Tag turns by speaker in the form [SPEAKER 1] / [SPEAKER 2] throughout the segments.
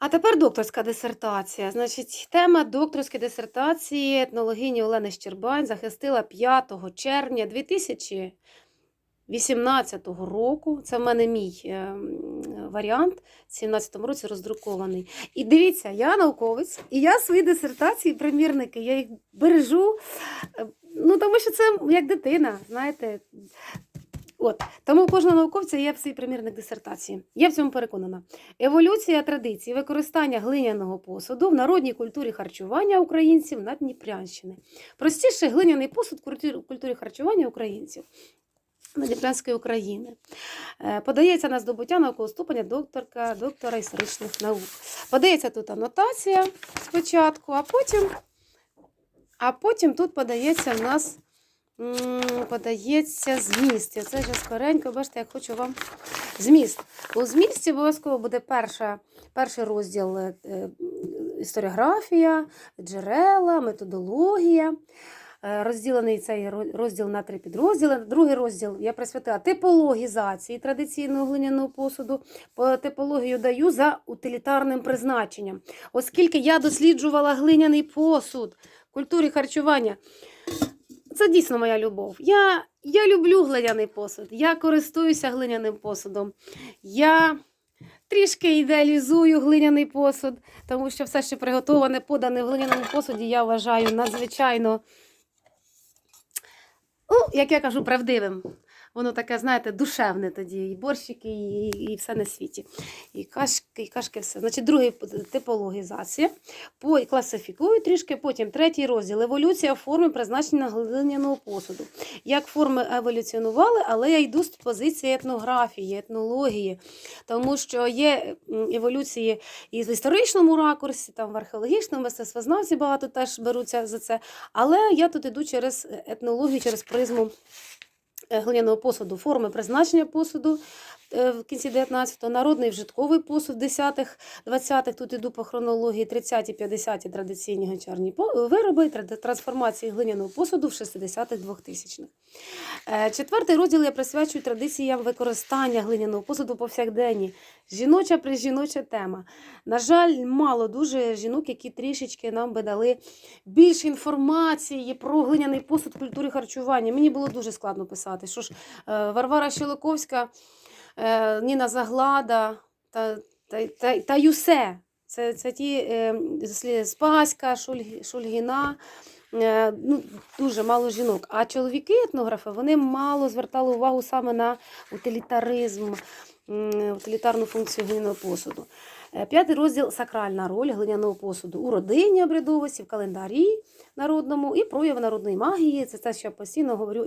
[SPEAKER 1] А тепер докторська дисертація. Значить, тема докторської дисертації етнологині Олени Щербань захистила 5 червня 2018 року. Це в мене мій е, варіант в 17 році роздрукований. І дивіться, я науковець, і я свої дисертації, примірники, я їх бережу. е, Ну, тому що це як дитина, знаєте. От тому кожного науковця є свій примірник дисертації. Я в цьому переконана. Еволюція традицій використання глиняного посуду в народній культурі харчування українців на Дніпрянщини. Простіше глиняний посуд в культурі- харчування українців. Надніпрянської України. Е, Подається на здобуття наукового ступеня докторка, доктора історичних наук. Подається тут анотація спочатку, а потім, а потім тут подається в нас подається зміст. І Це вже скоренько, бачите, я хочу вам зміст. У змісті обов'язково буде перша, перший розділ е, історіографія, джерела, методологія. Е, Розділений цей розділ на три підрозділи. Другий розділ я присвятила типологізації традиційного глиняного посуду. Типологію даю за утилітарним призначенням. Оскільки я досліджувала глиняний посуд культурі харчування, це дійсно моя любов. Я, я люблю глиняний посуд, я користуюся глиняним посудом. Я трішки ідеалізую глиняний посуд, тому що все, що приготоване, подане в глиняному посуді, я вважаю надзвичайно, ну, як я кажу, правдивим. Воно таке, знаєте, душевне тоді, і борщики, і, і все на світі. І кашки, і кашки, все. Значить, другий типологізація. По, класифікую трішки, потім третій розділ еволюція форми призначення глиняного посуду. Як форми еволюціонували, але я йду з позиції етнографії, етнології, тому що є еволюції і в історичному ракурсі, там в археологічному мистецтвознавці багато теж беруться за це. Але я тут іду через етнологію, через призму глиняного посуду, форми призначення посуду. е, в кінці 19-го, народний вжитковий посуд 10-х, 20-х, тут іду по хронології 30-ті, 50-ті традиційні гончарні по- вироби, трансформації глиняного посуду в 60-х, 2000-х. Е, Четвертий розділ я присвячую традиціям використання глиняного посуду повсякденні. Жіноча прижіноча тема. На жаль, мало дуже жінок, які трішечки нам би дали більше інформації про глиняний посуд в культурі харчування. Мені було дуже складно писати. Що ж, е, Варвара Щелоковська, е, Ніна Заглада та, та, та, та Юсе. Це, це ті е, Спаська, Шульг, Шульгіна. Е, ну, дуже мало жінок. А чоловіки, етнографи, вони мало звертали увагу саме на утилітаризм, утилітарну функцію глиняного посуду. Е, П'ятий розділ сакральна роль глиняного посуду у родині обрядовості, в календарі народному і прояви народної магії. Це те, що я постійно говорю.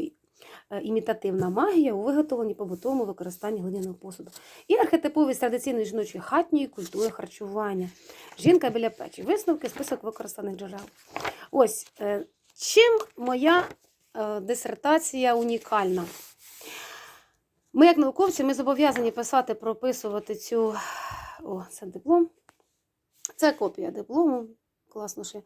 [SPEAKER 1] Е, Імітативна магія у виготовленні побутовому використанні глиняного посуду. І архетиповість традиційної жіночої хатньої культури харчування. Жінка біля печі. Висновки, список використаних джерел. Ось е, чим моя е, дисертація унікальна. Ми, як науковці, ми зобов'язані писати, прописувати цю. О, це диплом. Це копія диплому. Класно, що,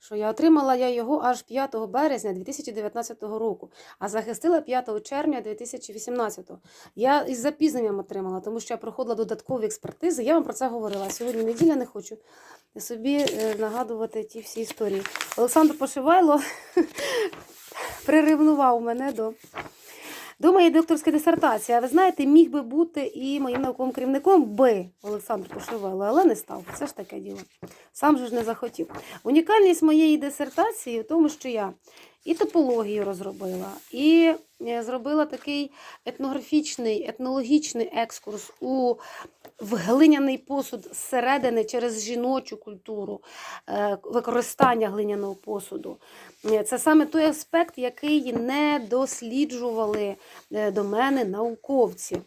[SPEAKER 1] що я отримала я його аж 5 березня 2019 року, а захистила 5 червня 2018. Я із запізненням отримала, тому що я проходила додаткові експертизи. Я вам про це говорила. Сьогодні неділя не хочу собі е, нагадувати ті всі історії. Олександр Пошивайло приривнував мене до, до моєї докторської дисертації. А ви знаєте, міг би бути і моїм науковим керівником би Олександр Пошивайло, але не став. Це ж таке діло. Сам же ж не захотів. Унікальність моєї дисертації в тому, що я і топологію розробила, і е, зробила такий етнографічний, етнологічний екскурс у в глиняний посуд зсередини через жіночу культуру е, використання глиняного посуду. Е, Це саме той аспект, який не досліджували до мене науковці.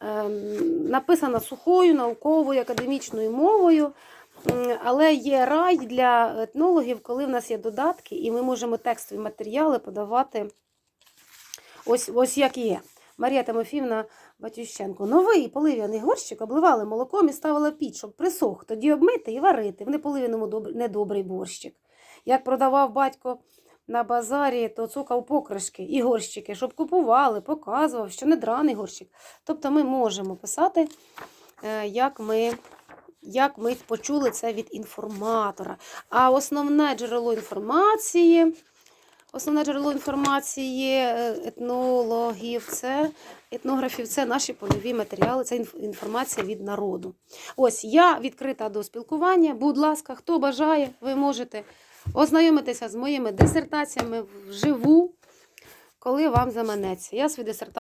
[SPEAKER 1] Ем, Написана сухою, науковою, академічною мовою. Але є рай для етнологів, коли в нас є додатки, і ми можемо текстові матеріали подавати ось, ось як є. Марія Тимофівна Батющенко. Новий полив'яний горщик обливали молоком і ставила піч, щоб присох, тоді обмити і варити. В неполив'яному недобрий борщик. Як продавав батько на базарі, то цукав покришки і горщики, щоб купували, показував, що не драний горщик. Тобто ми можемо писати, е, як ми як ми почули це від інформатора. А основне джерело інформації, основне джерело інформації е, етнологів, це етнографів, це наші польові матеріали, це інформація від народу. Ось я відкрита до спілкування. Будь ласка, хто бажає, ви можете ознайомитися з моїми дисертаціями вживу, коли вам заманеться. Я свою дисертацію